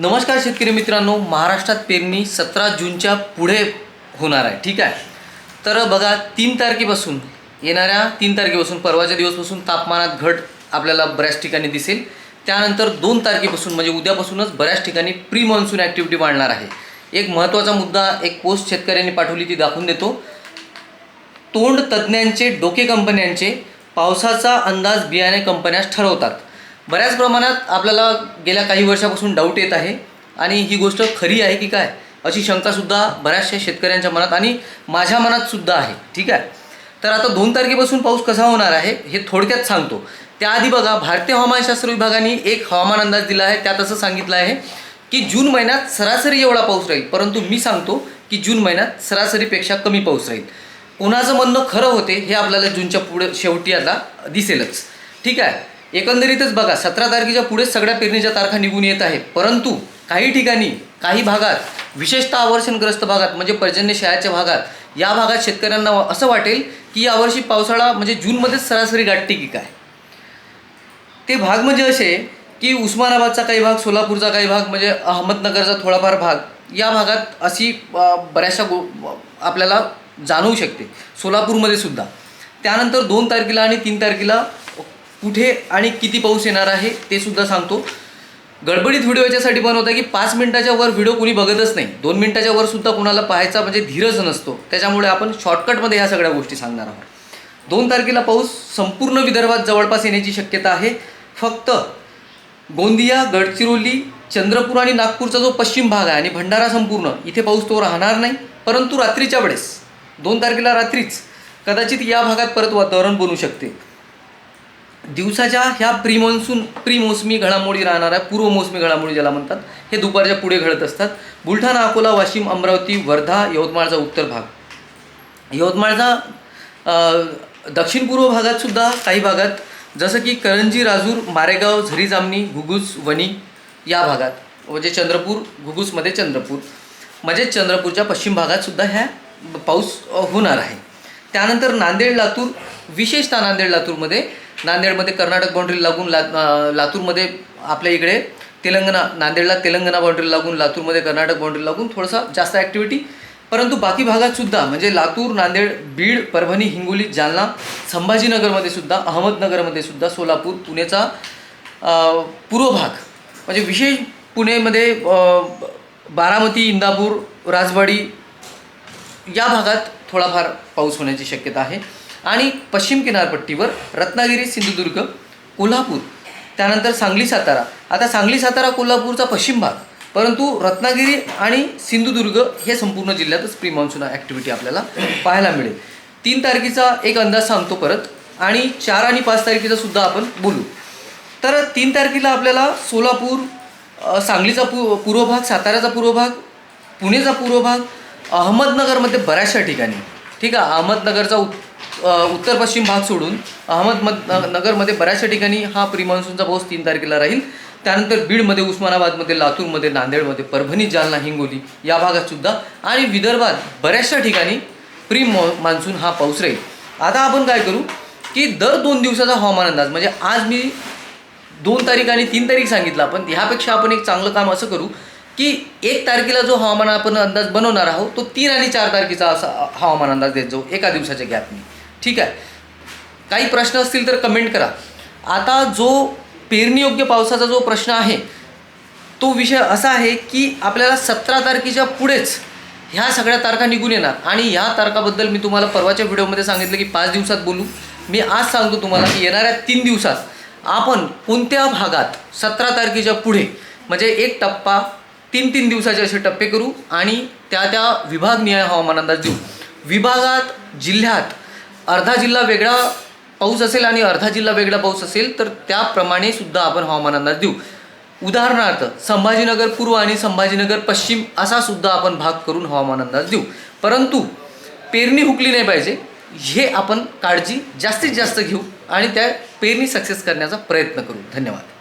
नमस्कार शेतकरी मित्रांनो महाराष्ट्रात पेरणी सतरा जूनच्या पुढे होणार आहे ठीक आहे? तर बघा तीन तारखेपासून येणाऱ्या तीन तारखेपासून परवाच्या दिवसपासून तापमानात घट आपल्याला बऱ्याच ठिकाणी दिसेल. त्यानंतर दोन तारखेपासून म्हणजे उद्यापासूनच बऱ्याच ठिकाणी प्री मान्सून ॲक्टिव्हिटी वाढणार आहे. एक महत्त्वाचा मुद्दा एक पोस्ट शेतकऱ्यांनी पाठवली ती दाखवून देतो. तोंड तज्ज्ञांचे डोके कंपन्यांचे पावसाचा अंदाज बियाणे कंपन्यास ठरवतात. बऱ्याच प्रमाणात आपल्याला गेल्या काही वर्षापासून डाऊट येत आहे. आणि ही गोष्ट खरी आहे की काय? अशी शंकासुद्धा बऱ्याचशा शेतकऱ्यांच्या मनात आणि माझ्या मनात सुद्धा आहे. ठीक आहे? तर आता दोन तारखेपासून पाऊस कसा होणार आहे हे थोडक्यात सांगतो. त्याआधी बघा भारतीय हवामानशास्त्र विभागाने एक हवामान अंदाज दिला आहे. त्यात असं सांगितलं आहे की जून महिन्यात सरासरी एवढा पाऊस राहील. परंतु मी सांगतो की जून महिन्यात सरासरीपेक्षा कमी पाऊस राहील. कोणाचं म्हणणं खरं होते हे आपल्याला जूनच्या पुढे शेवटी आता दिसेलच. ठीक आहे? एकंदरीतच बघा सतरा तारखेच्या पुढेच सगळ्या पेरणीच्या तारखा निघून येत आहेत. परंतु काही ठिकाणी काही भागात विशेषतः आवर्षणग्रस्त भागात म्हणजे पर्जन्यशयाच्या भागात या भागात शेतकऱ्यांना असं वाटेल की यावर्षी पावसाळा म्हणजे जूनमध्येच सरासरी गाठते की काय? ते भाग म्हणजे असे की उस्मानाबादचा काही भाग सोलापूरचा काही भाग म्हणजे अहमदनगरचा थोडाफार भाग या भागात अशी बऱ्याचशा गो आपल्याला जाणवू शकते. सोलापूरमध्ये सुद्धा. त्यानंतर दोन तारखेला आणि तीन तारखेला कुठे आणि किती पाऊस येणार आहे ते सुद्धा सांगतो. गडबडीत व्हिडिओ याच्यासाठी बनवता की पाच मिनिटाच्या वर व्हिडिओ कुणी बघतच नाही. दोन मिनिटाच्या वर सुद्धा कुणाला पाहायचा म्हणजे धीरच नसतो. त्याच्यामुळे आपण शॉर्टकटमध्ये ह्या सगळ्या गोष्टी सांगणार आहोत. दोन तारखेला पाऊस संपूर्ण विदर्भात जवळपास येण्याची शक्यता आहे. फक्त गोंदिया गडचिरोली चंद्रपूर आणि नागपूरचा जो पश्चिम भाग आहे आणि भंडारा संपूर्ण इथे पाऊस तो राहणार नाही. परंतु रात्रीच्या वेळेस दोन तारखेला रात्रीच कदाचित या भागात परत वातावरण बनू शकते. दिवसाच्या ह्या प्री मॉन्सून प्री मोसमी घडामोडी राहणाऱ्या पूर्व मोसमी घडामोडी ज्याला म्हणतात हे दुपारच्या पुढे घडत असतात. बुलढाणा अकोला वाशिम अमरावती वर्धा यवतमाळचा उत्तर भाग. यवतमाळचा दक्षिण पूर्व भागात सुद्धा काही भागात जसं की करंजी राजूर मारेगाव झरी जामणी घुगुस वणी या भागात म्हणजे चंद्रपूर घुगुसमध्ये चंद्रपूर. म्हणजे चंद्रपूरच्या पश्चिम भागात सुद्धा ह्या पाऊस होणार आहे. त्यानंतर नांदेड लातूर विशेषतः नांदेड लातूरमध्ये नांदेडमध्ये कर्नाटक बाउंड्री लागून ला लातूरमध्ये आपल्या इकडे तेलंगणा नांदेडला तेलंगणा बाउंड्री लागून लातूरमध्ये कर्नाटक बाउंड्री लागून थोडासा जास्त ॲक्टिव्हिटी परंतु बाकी भागात सुद्धा म्हणजे लातूर नांदेड बीड परभणी हिंगोली जालना संभाजीनगरमध्ये सुद्धा अहमदनगरमध्ये सुद्धा सोलापूर पुणेचा पूर्व भाग म्हणजे विशेष पुणेमध्ये बारामती इंदापूर राजवाडी या भागात थोडाफार पाऊस होण्याची शक्यता आहे. आणि पश्चिम किनारपट्टीवर रत्नागिरी सिंधुदुर्ग कोल्हापूर त्यानंतर सांगली सातारा. आता सांगली सातारा कोल्हापूरचा पश्चिम भाग. परंतु रत्नागिरी आणि सिंधुदुर्ग हे संपूर्ण जिल्ह्यातच प्री मान्सून ॲक्टिव्हिटी आपल्याला पाहायला मिळेल. तीन तारखेचा एक अंदाज सांगतो परत आणि चार आणि पाच तारखेचा सुद्धा आपण बोलू. तर तीन तारखेला आपल्याला सोलापूर सांगलीचा पू पूर्व भाग साताऱ्याचा पूर्व भाग पुणेचा पूर्व भाग अहमदनगरमध्ये बऱ्याचशा ठिकाणी. ठीक आहे अहमदनगरचा उप उत्तर पश्चिम भाग सोडून अहमदमद नगरमध्ये बऱ्याचशा ठिकाणी हा प्री मान्सूनचा पाऊस तीन तारखेला राहील. त्यानंतर बीडमध्ये उस्मानाबादमध्ये लातूरमध्ये नांदेडमध्ये परभणी जालना हिंगोली या भागात सुद्धा आणि विदर्भात बऱ्याचशा ठिकाणी प्री मॉ मान्सून हा पाऊस राहील. आता आपण काय करू की दर दोन दिवसाचा हवामान अंदाज म्हणजे आज मी दोन तारीख आणि तीन तारीख सांगितलं आपण ह्यापेक्षा आपण एक चांगलं काम असं करू की एक तारखेला जो हवामान आपण अंदाज बनवणार आहोत तो तीन आणि चार तारखेचा असा हवामान अंदाज देत जाऊ एका दिवसाच्या गॅपने ठीक आहे? काही प्रश्न असतील तर कमेंट करा. आता जो पेरणीयोग्य पावसाचा जो प्रश्न आहे तो विषय असा आहे की आपल्याला सतरा तारखेच्या पुढेच ह्या सगळ्या तारखा निघून येणार. आणि ह्या तारखाबद्दल मी तुम्हाला परवाच्या व्हिडिओमध्ये सांगितलं की पाच दिवसात बोलू. मी आज सांगतो तुम्हाला की येणाऱ्या तीन दिवसात आपण कोणत्या भागात सतरा तारखेच्या पुढे म्हणजे एक टप्पा तीन तीन दिवसाचे असे टप्पे करू आणि त्या त्या विभागनिहाय हवामान अंदाज देऊ विभागात जिल्ह्यात अर्धा जिल्हा वेगळा पाऊस असेल आणि अर्धा जिल्हा वेगळा पाऊस असेल तर त्याप्रमाणे सुद्धा आपण हवामान अंदाज देऊ उदाहरणार्थ संभाजीनगर पूर्व आणि संभाजीनगर पश्चिम असा सुद्धा आपण भाग करून हवामान अंदाज देऊ परंतु पेरणी हुकली नाही पाहिजे हे आपण काळजी जास्तीत जास्त घेऊ आणि त्या पेरणी सक्सेस करण्याचा प्रयत्न करू. धन्यवाद.